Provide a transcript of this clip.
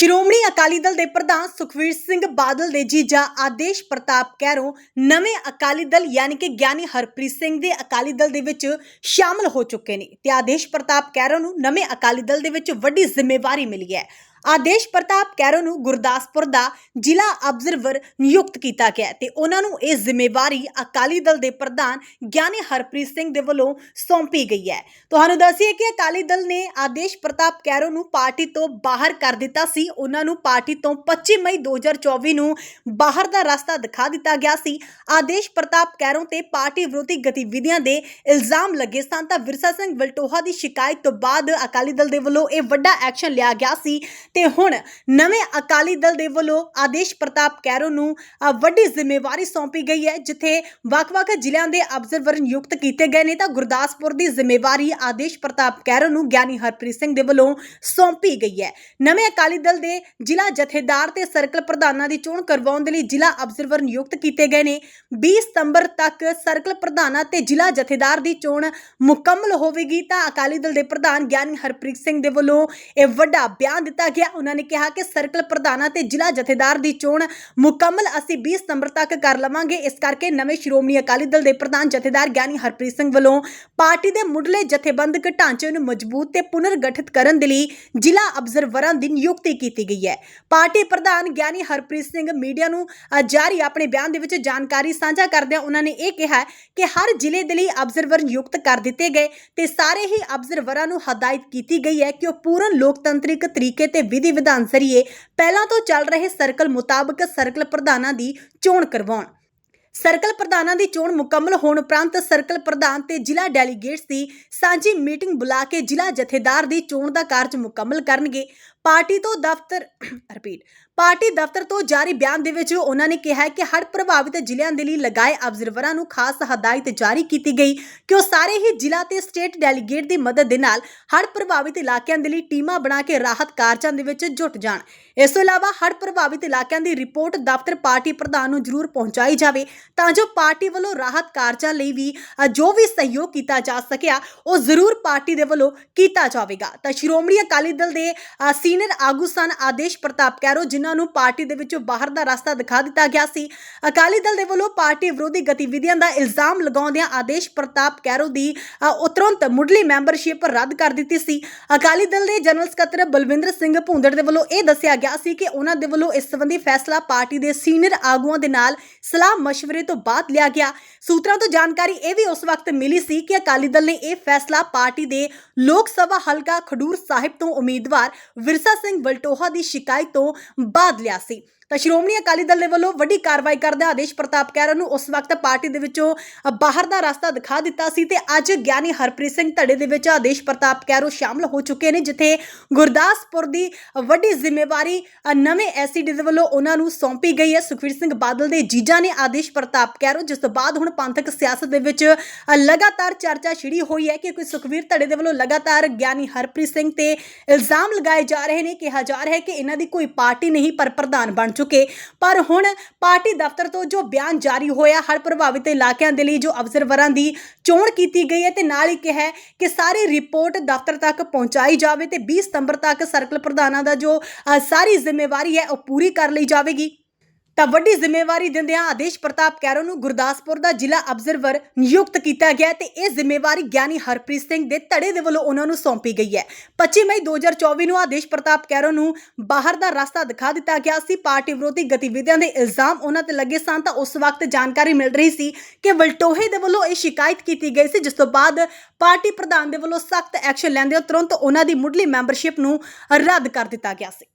ਸ਼੍ਰੋਮਣੀ ਅਕਾਲੀ ਦਲ ਦੇ ਪ੍ਰਧਾਨ ਸੁਖਵੀਰ ਸਿੰਘ ਬਾਦਲ ਦੇ ਜੀਜਾ ਆਦੇਸ਼ ਪ੍ਰਤਾਪ ਕੈਰੋਂ ਨਵੇਂ ਅਕਾਲੀ ਦਲ ਯਾਨੀ ਕਿ ਗਿਆਨੀ ਹਰਪ੍ਰੀਤ ਸਿੰਘ ਦੇ ਅਕਾਲੀ ਦਲ ਦੇ ਵਿੱਚ ਸ਼ਾਮਲ ਹੋ ਚੁੱਕੇ ਨੇ ਤੇ ਆਦੇਸ਼ ਪ੍ਰਤਾਪ ਕੈਰੋਂ ਨੂੰ ਨਵੇਂ ਅਕਾਲੀ ਦਲ ਦੇ ਵਿੱਚ ਵੱਡੀ ਜ਼ਿੰਮੇਵਾਰੀ ਮਿਲੀ ਹੈ। ਆਦੇਸ਼ ਪ੍ਰਤਾਪ ਕੈਰੋਂ ਨੂੰ ਗੁਰਦਾਸਪੁਰ ਦਾ ਜ਼ਿਲ੍ਹਾ ਅਬਜ਼ਰਵਰ ਨਿਯੁਕਤ ਕੀਤਾ ਗਿਆ ਹੈ ਤੇ ਉਹਨਾਂ ਨੂੰ ਇਹ ਜ਼ਿੰਮੇਵਾਰੀ ਅਕਾਲੀ ਦਲ ਦੇ ਪ੍ਰਧਾਨ ਗਿਆਨੀ ਹਰਪ੍ਰੀਤ ਸਿੰਘ ਦੇ ਵੱਲੋਂ ਸੌਂਪੀ ਗਈ ਹੈ। ਤੁਹਾਨੂੰ ਦੱਸੀਏ ਕਿ ਅਕਾਲੀ ਦਲ ਨੇ ਆਦੇਸ਼ ਪ੍ਰਤਾਪ ਕੈਰੋਂ ਨੂੰ ਪਾਰਟੀ ਤੋਂ ਬਾਹਰ ਕਰ ਦਿੱਤਾ ਸੀ। ਉਹਨਾਂ ਨੂੰ ਪਾਰਟੀ ਤੋਂ 25 ਮਈ 2024 ਨੂੰ ਬਾਹਰ ਦਾ ਰਸਤਾ ਦਿਖਾ ਦਿੱਤਾ ਗਿਆ ਸੀ। ਆਦੇਸ਼ ਪ੍ਰਤਾਪ ਕੈਰੋਂ ਤੇ ਪਾਰਟੀ ਵਿਰੋਧੀ ਗਤੀਵਿਧੀਆਂ ਦੇ ਇਲਜ਼ਾਮ ਲੱਗੇ ਸਨ ਤਾਂ ਵਿਰਸਾ ਸਿੰਘ ਵਲਟੋਹਾ ਦੀ ਸ਼ਿਕਾਇਤ ਤੋਂ ਬਾਅਦ ਅਕਾਲੀ ਦਲ ਦੇ ਵੱਲੋਂ ਇਹ ਵੱਡਾ ਐਕਸ਼ਨ ਲਿਆ ਗਿਆ ਸੀ। ਤੇ ਹੁਣ ਨਵੇਂ ਅਕਾਲੀ ਦਲ ਦੇ ਵੱਲੋਂ ਆਦੇਸ਼ ਪ੍ਰਤਾਪ ਕੈਰੋਂ ਨੂੰ ਵੱਡੀ ਜ਼ਿੰਮੇਵਾਰੀ ਸੌਂਪੀ ਗਈ ਹੈ, ਜਿੱਥੇ ਵੱਖ-ਵੱਖ ਜ਼ਿਲ੍ਹਿਆਂ ਦੇ ਅਬਜ਼ਰਵਰ ਨਿਯੁਕਤ ਕੀਤੇ ਗਏ ਨੇ, ਤਾਂ ਗੁਰਦਾਸਪੁਰ ਦੀ ਜ਼ਿੰਮੇਵਾਰੀ ਆਦੇਸ਼ ਪ੍ਰਤਾਪ ਕੈਰੋਂ ਨੂੰ ਗਿਆਨੀ ਹਰਪ੍ਰੀਤ ਸਿੰਘ ਦੇ ਵੱਲੋਂ ਸੌਂਪੀ ਗਈ ਹੈ। ਨਵੇਂ ਅਕਾਲੀ ਦਲ ਦੇ ਜ਼ਿਲ੍ਹਾ ਜਥੇਦਾਰ ਤੇ ਸਰਕਲ ਪ੍ਰਧਾਨਾਂ ਦੀ ਚੋਣ ਕਰਵਾਉਣ ਦੇ ਲਈ ਜ਼ਿਲ੍ਹਾ ਅਬਜ਼ਰਵਰ ਨਿਯੁਕਤ ਕੀਤੇ ਗਏ ਨੇ। 20 ਸਤੰਬਰ ਤੱਕ ਸਰਕਲ ਪ੍ਰਧਾਨਾਂ ਤੇ ਜ਼ਿਲ੍ਹਾ ਜਥੇਦਾਰ ਦੀ ਚੋਣ ਮੁਕੰਮਲ ਹੋਵੇਗੀ, ਤਾਂ ਅਕਾਲੀ ਦਲ ਦੇ ਪ੍ਰਧਾਨ ਗਿਆਨੀ ਹਰਪ੍ਰੀਤ ਸਿੰਘ ਦੇ ਵੱਲੋਂ ਇਹ ਵੱਡਾ ਬਿਆਨ ਦਿੱਤਾ ਗਿਆ ਉਹਨਾਂ ਨੇ ਕਿਹਾ ਕਿ ਸਰਕਲ ਪ੍ਰਧਾਨਾਂ ਤੇ ਜ਼ਿਲ੍ਹਾ ਜਥੇਦਾਰ ਦੀ ਚੋਣ ਮੁਕੰਮਲ ਅਸੀਂ 20 ਸਤੰਬਰ ਤੱਕ ਕਰ ਲਵਾਂਗੇ। ਇਸ ਕਰਕੇ ਨਵੇਂ ਸ਼੍ਰੋਮਣੀ ਅਕਾਲੀ ਦਲ ਦੇ ਪ੍ਰਧਾਨ ਜਥੇਦਾਰ ਗਿਆਨੀ ਹਰਪ੍ਰੀਤ ਸਿੰਘ ਵੱਲੋਂ ਪਾਰਟੀ ਦੇ ਮੁੱਢਲੇ ਜਥੇਬੰਦਕ ਢਾਂਚੇ ਨੂੰ ਮਜ਼ਬੂਤ ਤੇ ਪੁਨਰਗਠਿਤ ਕਰਨ ਦੇ ਲਈ ਜ਼ਿਲ੍ਹਾ ਅਬਜ਼ਰਵਰਾਂ ਦੀ ਨਿਯੁਕਤੀ ਕੀਤੀ ਗਈ ਹੈ। ਪਾਰਟੀ ਪ੍ਰਧਾਨ ਗਿਆਨੀ ਹਰਪ੍ਰੀਤ ਸਿੰਘ ਮੀਡੀਆ ਨੂੰ ਜਾਰੀ ਆਪਣੇ ਬਿਆਨ ਦੇ ਵਿੱਚ ਜਾਣਕਾਰੀ ਸਾਂਝਾ ਕਰਦਿਆਂ ਉਹਨਾਂ ਨੇ ਇਹ ਕਿਹਾ ਕਿ ਹਰ ਜ਼ਿਲ੍ਹੇ ਦੇ ਲਈ ਅਬਜ਼ਰਵਰ ਨਿਯੁਕਤ ਕਰ ਦਿੱਤੇ ਗਏ ਤੇ ਸਾਰੇ ਹੀ ਅਬਜ਼ਰਵਰਾਂ ਨੂੰ ਹਦਾਇਤ ਕੀਤੀ ਗਈ ਹੈ ਕਿ ਉਹ ਪੂਰਨ ਲੋਕਤੰਤਰਿਕ ਤਰੀਕੇ ਤੇ ਵਿਧੀ ਵਿਧਾਨ ਜ਼ਰੀਏ ਪਹਿਲਾਂ ਤੋਂ ਚੱਲ ਰਹੇ ਸਰਕਲ ਮੁਤਾਬਕ ਸਰਕਲ ਪ੍ਰਧਾਨਾਂ ਦੀ ਚੋਣ ਕਰਵਾਉਣ। ਸਰਕਲ ਪ੍ਰਧਾਨਾਂ ਦੀ ਚੋਣ ਮੁਕੰਮਲ ਹੋਣ ਉਪਰੰਤ ਸਰਕਲ ਪ੍ਰਧਾਨ ਤੇ ਜ਼ਿਲ੍ਹਾ ਡੈਲੀਗੇਟਸ ਦੀ ਸਾਂਝੀ ਮੀਟਿੰਗ ਬੁਲਾ ਕੇ ਜ਼ਿਲ੍ਹਾ ਜਥੇਦਾਰ ਦੀ ਚੋਣ ਦਾ ਕਾਰਜ ਮੁਕੰਮਲ ਕਰਨਗੇ। ਪਾਰਟੀ ਤੋਂ ਦਫ਼ਤਰ ਰਿਪੀਟ ਪਾਰਟੀ ਦਫ਼ਤਰ ਤੋਂ ਜਾਰੀ ਬਿਆਨ ਦੇ ਵਿੱਚ ਉਹਨਾਂ ਨੇ ਕਿਹਾ ਕਿ ਹਰ ਪ੍ਰਭਾਵਿਤ ਜ਼ਿਲ੍ਹਿਆਂ ਦੇ ਲਈ ਲਗਾਏ ਅਬਜ਼ਰਵਰਾਂ ਨੂੰ ਖਾਸ ਹਦਾਇਤ ਜਾਰੀ ਕੀਤੀ ਗਈ ਕਿ ਉਹ ਸਾਰੇ ਹੀ ਜ਼ਿਲ੍ਹਾ ਤੇ ਸਟੇਟ ਡੈਲੀਗੇਟ ਦੀ ਮਦਦ ਦੇ ਨਾਲ ਹੜ੍ਹ ਪ੍ਰਭਾਵਿਤ ਇਲਾਕਿਆਂ ਦੇ ਲਈ ਟੀਮਾਂ ਬਣਾ ਕੇ ਰਾਹਤ ਕਾਰਜਾਂ ਦੇ ਵਿੱਚ ਜੁਟ ਜਾਣ। ਇਸ ਤੋਂ ਇਲਾਵਾ ਹੜ੍ਹ ਪ੍ਰਭਾਵਿਤ ਇਲਾਕਿਆਂ ਦੀ ਰਿਪੋਰਟ ਦਫ਼ਤਰ ਪਾਰਟੀ ਪ੍ਰਧਾਨ ਨੂੰ ਜ਼ਰੂਰ ਪਹੁੰਚਾਈ ਜਾਵੇ ਤਾਂ ਜੋ ਪਾਰਟੀ ਵੱਲੋਂ ਰਾਹਤ ਕਾਰਜਾਂ ਲਈ ਵੀ ਜੋ ਵੀ ਸਹਿਯੋਗ ਕੀਤਾ ਜਾ ਸਕਿਆ, ਉਹ ਜ਼ਰੂਰ ਪਾਰਟੀ ਦੇ ਵੱਲੋਂ ਕੀਤਾ ਜਾਵੇਗਾ। ਤਾਂ ਸ਼੍ਰੋਮਣੀ ਅਕਾਲੀ ਦਲ ਦੇ ਸੀ ਸੀਨੀਅਰ ਆਗੂ ਸਨ ਆਦੇਸ਼ ਪ੍ਰਤਾਪ ਕੈਰੋ, ਜਿਨ੍ਹਾਂ ਨੂੰ ਪਾਰਟੀ ਦੇ ਵਿੱਚੋਂ ਬਾਹਰ ਦਾ ਰਸਤਾ ਦਿਖਾ ਦਿੱਤਾ ਗਿਆ ਸੀ। ਅਕਾਲੀ ਦਲ ਦੇ ਵੱਲੋਂ ਪਾਰਟੀ ਵਿਰੋਧੀ ਗਤੀਵਿਧੀਆਂ ਦਾ ਇਲਜ਼ਾਮ ਲਗਾਉਂਦਿਆਂ ਆਦੇਸ਼ ਪ੍ਰਤਾਪ ਕੈਰੋ ਦੀ ਉਤਰੰਤ ਮੁੱਢਲੀ ਮੈਂਬਰਸ਼ਿਪ ਰੱਦ ਕਰ ਦਿੱਤੀ ਸੀ। ਅਕਾਲੀ ਦਲ ਦੇ ਜਨਰਲ ਸਕੱਤਰ ਬਲਵਿੰਦਰ ਸਿੰਘ ਭੁੰਦੜ ਦੇ ਵੱਲੋਂ ਇਹ ਦੱਸਿਆ ਗਿਆ ਸੀ ਕਿ ਉਹਨਾਂ ਦੇ ਵੱਲੋਂ ਇਸ ਸੰਬੰਧੀ ਫੈਸਲਾ ਪਾਰਟੀ ਦੇ ਸੀਨੀਅਰ ਆਗੂਆਂ ਦੇ ਨਾਲ ਸਲਾਹ مشਵਰੇ ਤੋਂ ਬਾਅਦ ਲਿਆ ਗਿਆ। ਸੂਤਰਾਂ ਤੋਂ ਜਾਣਕਾਰੀ ਇਹ ਵੀ ਉਸ ਵਕਤ ਮਿਲੀ ਸੀ ਕਿ ਅਕਾਲੀ ਦਲ ਨੇ ਇਹ ਫੈਸਲਾ ਪਾਰਟੀ ਦੇ ਲੋਕ ਸਭਾ ਹਲਕਾ ਖਡੂਰ ਸਾਹਿਬ ਤੋਂ ਉਮੀਦਵਾਰ ਵਿਰਸਾ ਸਿੰਘ ਵਲਟੋਹਾ ਦੀ ਸ਼ਿਕਾਇਤ ਤੋਂ ਬਾਅਦ ਲਿਆ ਸੀ। ਤਾਂ ਸ਼੍ਰੋਮਣੀ ਅਕਾਲੀ ਦਲ ਦੇ ਵੱਲੋਂ ਵੱਡੀ ਕਾਰਵਾਈ ਕਰਦੇ ਆਦੇਸ਼ ਪ੍ਰਤਾਪ ਕੈਰੋਂ ਨੂੰ ਉਸ ਵਕਤ ਪਾਰਟੀ ਦੇ ਵਿੱਚੋਂ ਬਾਹਰ ਦਾ ਰਸਤਾ ਦਿਖਾ ਦਿੱਤਾ ਸੀ ਤੇ ਅੱਜ ਗਿਆਨੀ ਹਰਪ੍ਰੀਤ ਸਿੰਘ ਧੜੇ ਦੇ ਵਿੱਚ ਆਦੇਸ਼ ਪ੍ਰਤਾਪ ਕੈਰੋਂ ਸ਼ਾਮਲ ਹੋ ਚੁੱਕੇ ਨੇ ਜਿੱਥੇ ਗੁਰਦਾਸਪੁਰ ਦੀ ਵੱਡੀ ਜ਼ਿੰਮੇਵਾਰੀ ਅ, ਨਵੇਂ ਐਸਸੀਡੀ ਦੇ ਵੱਲੋਂ ਉਹਨਾਂ ਨੂੰ ਸੌਂਪੀ ਗਈ ਹੈ। ਸੁਖਵੀਰ ਸਿੰਘ ਬਾਦਲ ਦੇ ਜੀਜਾ ਨੇ ਆਦੇਸ਼ ਪ੍ਰਤਾਪ ਕੈਰੋਂ ਜਿਸ ਤੋਂ ਬਾਅਦ ਹੁਣ ਪੰਥਕ ਸਿਆਸਤ ਦੇ ਵਿੱਚ ਲਗਾਤਾਰ ਚਰਚਾ ਛਿੜੀ ਹੋਈ ਹੈ ਕਿ ਕੋਈ ਸੁਖਵੀਰ ਧੜੇ ਦੇ ਵੱਲੋਂ ਲਗਾਤਾਰ ਗਿਆਨੀ ਹਰਪ੍ਰੀਤ ਸਿੰਘ ਤੇ ਇਲਜ਼ਾਮ ਲਗਾਏ ਜਾ ਰਹੇ ਨੇ। ਕਿਹਾ ਜਾ ਰਿਹਾ ਹੈ ਕਿ ਇਹਨਾਂ ਦੀ ਕੋਈ ਪਾਰਟੀ ਨਹੀਂ ਪਰ ਪ੍ਰਧਾਨ ਬਣ ਚੁੱਕੇ। ਪਰ ਹੁਣ ਪਾਰਟੀ ਦਫ਼ਤਰ ਤੋਂ ਜੋ ਬਿਆਨ ਜਾਰੀ ਹੋਇਆ ਹਰ ਪ੍ਰਭਾਵਿਤ ਇਲਾਕਿਆਂ ਦੇ ਲਈ ਜੋ ਅਬਜ਼ਰਵਰਾਂ ਦੀ ਚੋਣ ਕੀਤੀ ਗਈ ਹੈ ਤੇ ਨਾਲ ਹੀ ਕਿਹਾ ਕਿ ਸਾਰੀ ਰਿਪੋਰਟ ਦਫ਼ਤਰ ਤੱਕ ਪਹੁੰਚਾਈ ਜਾਵੇ ਤੇ 20 ਸਤੰਬਰ ਤੱਕ ਸਰਕਲ ਪ੍ਰਧਾਨਾਂ ਦਾ ਜੋ ਅ, ਸਾਰੀ ਜ਼ਿੰਮੇਵਾਰੀ ਹੈ ਉਹ ਪੂਰੀ ਕਰ ਲਈ ਜਾਵੇਗੀ। ਤਾਂ ਵੱਡੀ ਜ਼ਿੰਮੇਵਾਰੀ ਦਿੰਦਿਆਂ ਆਦੇਸ਼ ਪ੍ਰਤਾਪ ਕੈਰੋਂ ਨੂੰ ਗੁਰਦਾਸਪੁਰ ਦਾ ਜ਼ਿਲ੍ਹਾ ਅਬਜ਼ਰਵਰ ਨਿਯੁਕਤ ਕੀਤਾ ਗਿਆ ਹੈ ਤੇ ਇਹ ਜ਼ਿੰਮੇਵਾਰੀ ਗਿਆਨੀ ਹਰਪ੍ਰੀਤ ਸਿੰਘ ਦੇ ਧੜੇ ਦੇ ਵੱਲੋਂ ਉਹਨਾਂ ਨੂੰ ਸੌਂਪੀ ਗਈ ਹੈ। 25 ਮਈ 2024 ਨੂੰ ਆਦੇਸ਼ ਪ੍ਰਤਾਪ ਕੈਰੋਂ ਨੂੰ ਬਾਹਰ ਦਾ ਰਸਤਾ ਦਿਖਾ ਦਿੱਤਾ ਗਿਆ ਸੀ। ਪਾਰਟੀ ਵਿਰੋਧੀ ਗਤੀਵਿਧੀਆਂ ਦੇ ਇਲਜ਼ਾਮ ਉਹਨਾਂ ਤੇ ਲੱਗੇ ਸਨ ਤਾਂ ਉਸ ਵਕਤ ਜਾਣਕਾਰੀ ਮਿਲ ਰਹੀ ਸੀ ਕਿ ਵਲਟੋਹੇ ਦੇ ਵੱਲੋਂ ਇਹ ਸ਼ਿਕਾਇਤ ਕੀਤੀ ਗਈ ਸੀ, ਜਿਸ ਤੋਂ ਬਾਅਦ ਪਾਰਟੀ ਪ੍ਰਧਾਨ ਦੇ ਵੱਲੋਂ ਸਖਤ ਐਕਸ਼ਨ ਲੈਂਦੇ ਤੁਰੰਤ ਉਹਨਾਂ ਦੀ ਮੁੱਢਲੀ ਮੈਂਬਰਸ਼ਿਪ ਨੂੰ ਰੱਦ ਕਰ ਦਿੱਤਾ ਗਿਆ ਸੀ।